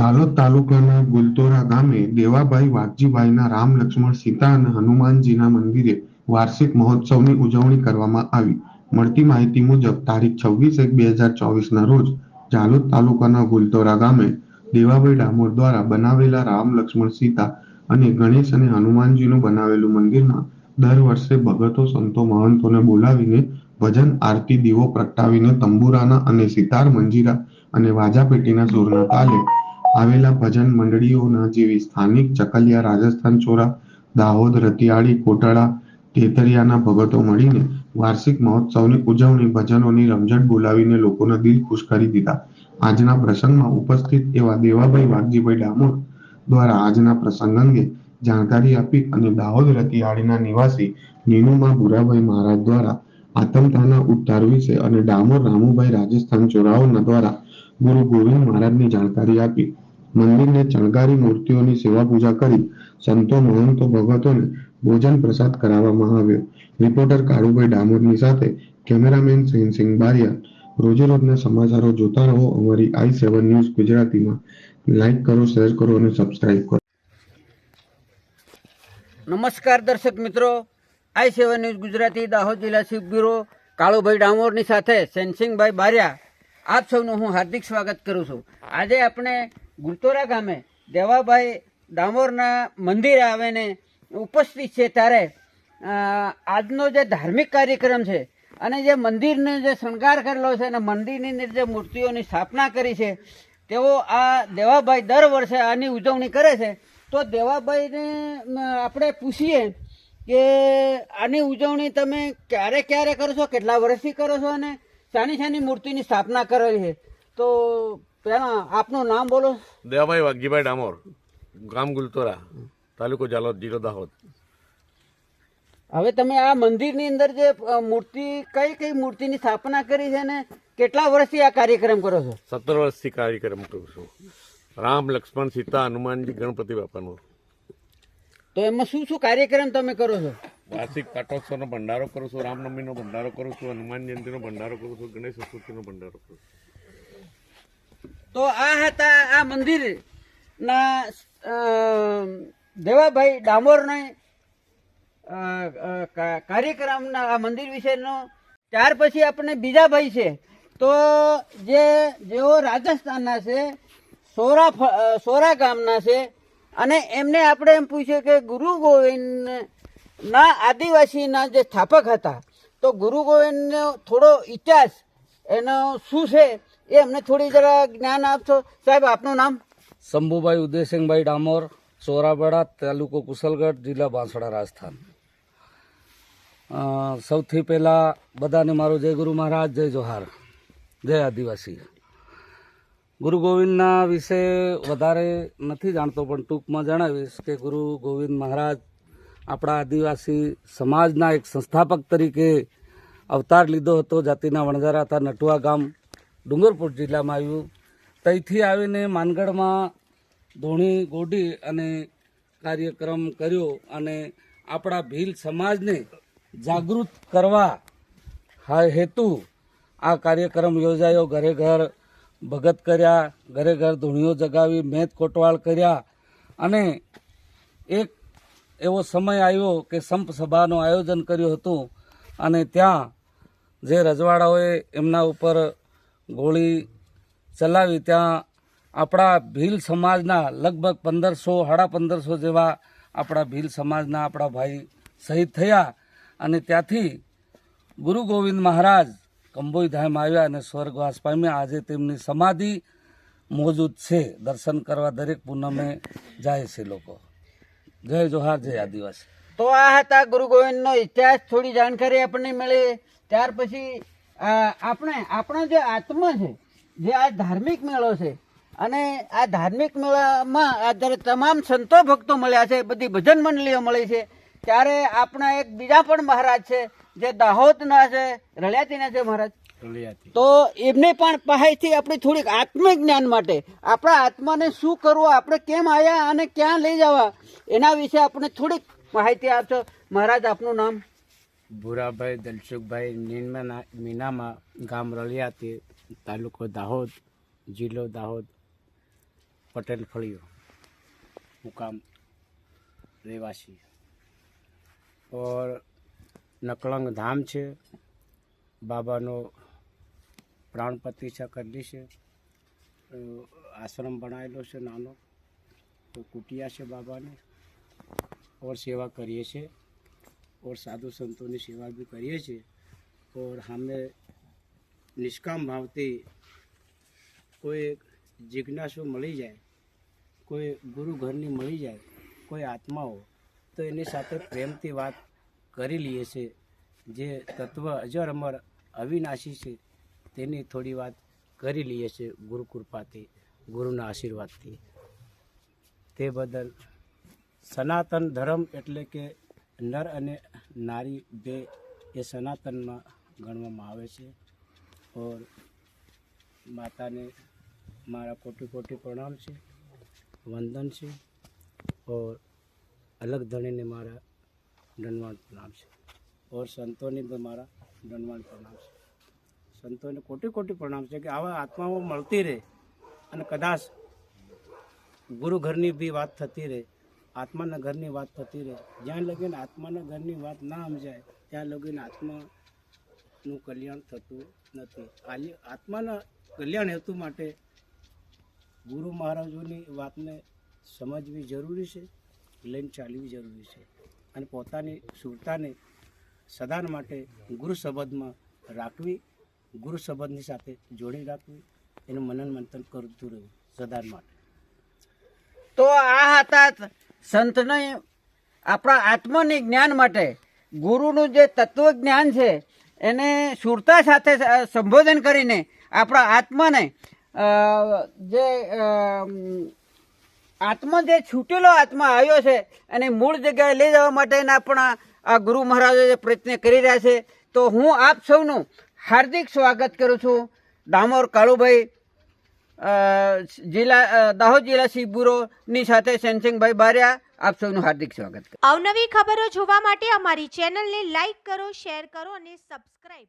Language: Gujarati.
ઝાલોદ તાલુકાના ગુલતોરા ગામે દેવાભાઈ વાઘજીભાઈના રામ, લક્ષ્મણ, સીતા અને હનુમાનજીના મંદિરે વાર્ષિક મહોત્સવની ઉજવણી કરવામાં આવી. મળતી માહિતી મુજબ, તારીખ છવ્વીસ એક બે હજાર ચોવીસના રોજ ઝાલોદ તાલુકાના ગુલતોરા ગામે દેવાભાઈ ડામોર દ્વારા બનાવેલા રામ, લક્ષ્મણ, સીતા અને ગણેશ અને હનુમાનજીનું બનાવેલું મંદિરમાં દર વર્ષે ભગતો, સંતો, મહંતોને બોલાવીને ભજન, આરતી, દીવો પ્રગટાવીને તંબુરાના અને સિતાર, મંજીરા અને વાજા પેટીના સૂરના તાલે આવેલા ભજન મંડળીઓના જેવી સ્થાનિક ચકલિયા, રાજસ્થાન ચોરા, દાહોદ, રતિયાળી કોટડા તેતરિયાના ભગતો મળીને વાર્ષિક મહોત્સવની ઉજવણી, ભજનોની રમઝટ બોલાવીને લોકોના દિલ ખુશ કરી દીધા. આજના પ્રસંગમાં ઉપસ્થિત એવા દેવાભાઈ વાઘજીભાઈ ડામોર દ્વારા આજના પ્રસંગ અંગે જાણકારી આપી અને દાહોદ રતિયાળીના નિવાસી નીનુમા ભુરાભાઈ મહારાજ દ્વારા આતંકતાના ઉદ્ધાર વિશે અને ડામોર રામુભાઈ રાજસ્થાન ચોરાઓના દ્વારા ગુરુ ગોવિંદ મહારાજની જાણકારી આપી. મંદિરને ચણકારી મૂર્તિઓની સેવા પૂજા કરી સંતો, મહંતો ભગતોને ભોજન પ્રસાદ કરાવવામાં આવ્યો. રિપોર્ટર કાળુભાઈ ડામોરની સાથે કેમેરામેન સિંહસિંહ બારિયા રોજેરોજના સમાચારો જોતા રહો અમારી આઈ સેવન ન્યૂઝ ગુજરાતીમાં. લાઈક કરો, શેર કરો અને સબસ્ક્રાઇબ કરો. નમસ્કાર દર્શક મિત્રો. I seven news Gujarati Dahod જિલ્લા શિવ બ્યુરો કાળુભાઈ ડામોરની સાથે સેનસિંગભાઈ બારિયા. આપ સૌનું હું હાર્દિક સ્વાગત કરું છું. આજે આપણે ગુલતોરા ગામે દેવાભાઈ ડામોરના મંદિરે આવીને ઉપસ્થિત છે ત્યારે આજનો જે ધાર્મિક કાર્યક્રમ છે અને જે મંદિરનો જે શણગાર કરેલો છે અને મંદિરની અંદર જે મૂર્તિઓની સ્થાપના કરી છે, તેઓ આ દેવાભાઈ દર વર્ષે આની ઉજવણી કરે છે. તો દેવાભાઈને આપણે પૂછીએ કે આની ઉજવણી તમે ક્યારે ક્યારે કરો છો, કેટલા વર્ષથી કરો છો અને શાની શાની મૂર્તિની સ્થાપના કરેલી છે. તો પહેલાં આપનું નામ બોલો. દેવાભાઈ વાઘજીભાઈ ડામોર ગામ ગુલતોરા તાલુકો જાલોદ જિલ્લો દાહોદ. હવે તમે આ મંદિરની અંદર જે મૂર્તિ કઈ કઈ મૂર્તિની સ્થાપના કરી છે ને કેટલા વર્ષથી આ કાર્યક્રમ કરો છો? સત્તર વર્ષથી કાર્યક્રમ કરું છું. રામ લક્ષ્મણ સીતા હનુમાનજી ગણપતિ બાપાનો. તો એમાં શું શું કાર્યક્રમ તમે કરો છો? વાર્ષિક પાટોત્સવનો ભંડારો કરું છું રામનવમીનો ભંડારો કરું છું, હનુમાન જયંતિનો ભંડારો કરું છું, ગણેશ ચતુર્થીનો ભંડારો કરું છું. તો આ હતા આ મંદિરના ના દેવાભાઈ ડામોરને કાર્યક્રમના આ મંદિર વિશેનો, ત્યાર પછી આપણે બીજા ભાઈ છે. તો જે, જેઓ રાજસ્થાનના છે, સોરા સોરા ગામના છે, અને એમને આપણે એમ પૂછ્યું કે ગુરુ ગોવિંદના આદિવાસીના જે સ્થાપક હતા, તો ગુરુ ગોવિંદનો થોડો ઇતિહાસ એનો શું છે એ અમને થોડી જરા જ્ઞાન આપશો? સાહેબ, આપનું નામ? શંભુભાઈ ઉદયસિંહભાઈ ડામોર ચોરાબડા તાલુકો કુશલગઢ, જિલ્લા બાંસડા રાજસ્થાન. સૌથી પહેલાં બધાને મારો જય ગુરુ મહારાજ, જય જોહાર, જય આદિવાસી. ગુરુ ગોવિંદના વિશે વધારે નથી જાણતો, પણ ટૂંકમાં જણાવીશ કે ગુરુ ગોવિંદ મહારાજ આપણા આદિવાસી સમાજના એક સંસ્થાપક તરીકે અવતાર લીધો હતો, જાતિના વણઝારા હતા, નટુઆ ગામ, ડુંગરપુર જિલ્લામાં આવ્યું. ત્યાંથી આવીને માનગઢમાં ધોણી, ગોડી અને કાર્યક્રમ કર્યો અને આપણા ભીલ સમાજને જાગૃત કરવા હેતુ આ કાર્યક્રમ યોજાયો. ઘરે ઘર ભગત કર્યા, ઘરે ઘર ધૂણીઓ જગાવી મેદ કોટવાળ કર્યા અને એક એવો સમય આવ્યો કે સંપ સભાનું આયોજન કર્યું હતું અને ત્યાં જે રજવાડાઓએ એમના ઉપર ગોળી ચલાવી, ત્યાં આપણા ભીલ સમાજના લગભગ પંદરસો, સાડા પંદરસો જેવા આપણા ભીલ સમાજના આપણા ભાઈ શહીદ થયા અને ત્યાંથી ગુરુ ગોવિંદ મહારાજ કંબોઈ ધામ આવ્યા અને સ્વર્ગવાસ પામ્યા. આજે તેમની સમાધિ મોજૂદ છે. દર્શન કરવા દરેક પૂનમે જાય છે લોકો. જય જોહાર જય આદિવાસી. તો આ હતા ગુરુ ગોવિંદનો ઇતિહાસ થોડી જાણકારી આપણને મળી. ત્યાર પછી આપણે આપણો જે આત્મા છે જે આ ધાર્મિક મેળો છે અને આ ધાર્મિક મેળામાં આ જ્યારે તમામ સંતો ભક્તો મળ્યા છે બધી ભજન મંડળીઓ મળી છે. ત્યારે આપણા એક બીજા પણ મહારાજ છે જે દાહોદના છે રળિયાતીના છે મહારાજ. તો એમને પણ પાસેથી આપણી થોડીક આત્મિક જ્ઞાન માટે આપણા આત્માને શું કરવું આપણે કેમ આવ્યા અને ક્યાં લઈ જવા એના વિશે આપણે થોડીક માહિતી આપશો મહારાજ, આપનું નામ? ભૂરાભાઈ દલસુખભાઈ નીનમાં મીનામાં ગામ રળિયાતી તાલુકો દાહોદ, જિલ્લો દાહોદ, પટેલ ફળિયો. મુકામ રહેવાસી. ઓર નકળંગ ધામ છે. બાબાનો પ્રાણ પ્રતિષ્ઠા કરેલી છે. આશ્રમ બનાવેલો છે નાનો. કુટિયા છે બાબાને. ઓર સેવા કરીએ છીએ, ઓર સાધુ સંતોની સેવા બી કરીએ છીએ, ઓર અમે નિષ્કામ ભાવથી કોઈ જિજ્ઞાસુ મળી જાય, કોઈ ગુરુ ઘરની મળી જાય, કોઈ આત્માઓ તો એની સાથે પ્રેમથી વાત કરી લઈએ છીએ. જે તત્વ અજર અમર અવિનાશી છે, તેની થોડી વાત કરી લઈએ છીએ ગુરુ કૃપાથી, ગુરુના આશીર્વાદથી. તે બદલ સનાતન ધર્મ એટલે કે નર અને નારી બે એ સનાતનમાં ગણવામાં આવે છે. ઓર માતાને મારા કોટી કોટી પ્રણામ છે, વંદન છે, ઓર અલગ ધણીને મારા દંડવાન પ્રણામ છે. ઓર સંતોને બી મારા દંડવાન પ્રણામ છે. સંતોને કોટી કોટી પ્રણામ છે કે આવા આત્માઓ મળતી રહે અને કદાચ ગુરુ ઘરની બી વાત થતી રહે આત્માના ઘરની વાત થતી રહે. જ્યાં લગીને આત્માના ઘરની વાત ના સમજાય, ત્યાં લગીને આત્માનું કલ્યાણ થતું નથી. આત્માના કલ્યાણ હેતુ માટે ગુરુ મહારાજોની વાતને સમજવી જરૂરી છે, લઈને ચાલવી જરૂરી છે અને પોતાની સુરતાને સદાન માટે ગુરુ શબ્દમાં રાખવી, ગુરુ શબ્દની સાથે જોડી રાખવી, એનું મનન મંથન કરતું રહેવું સદાન માટે. તો આ હતા સંતને આપણા આત્માની જ્ઞાન માટે. ગુરુનું જે તત્વ જ્ઞાન છે, એને સુરતા સાથે સંબોધન કરીને આપણા આત્માને જે આત્મા જે છૂટેલો આત્મા આવ્યો છે અને મૂળ જગ્યાએ લઈ જવા માટેના પણ આ ગુરુ મહારાજો જે પ્રયત્ન કરી રહ્યા છે. તો હું આપ સૌનું હાર્દિક સ્વાગત કરું છું. ડામોર કાળુભાઈ જિલ્લા દાહોદ જિલ્લા શિબુરોની સાથે સેનસિંગભાઈ બારિયા, આપ સૌનું હાર્દિક સ્વાગત અવનવી ખબરો જોવા માટે અમારી ચેનલને લાઈક કરો, શેર કરો અને સબસ્ક્રાઇબ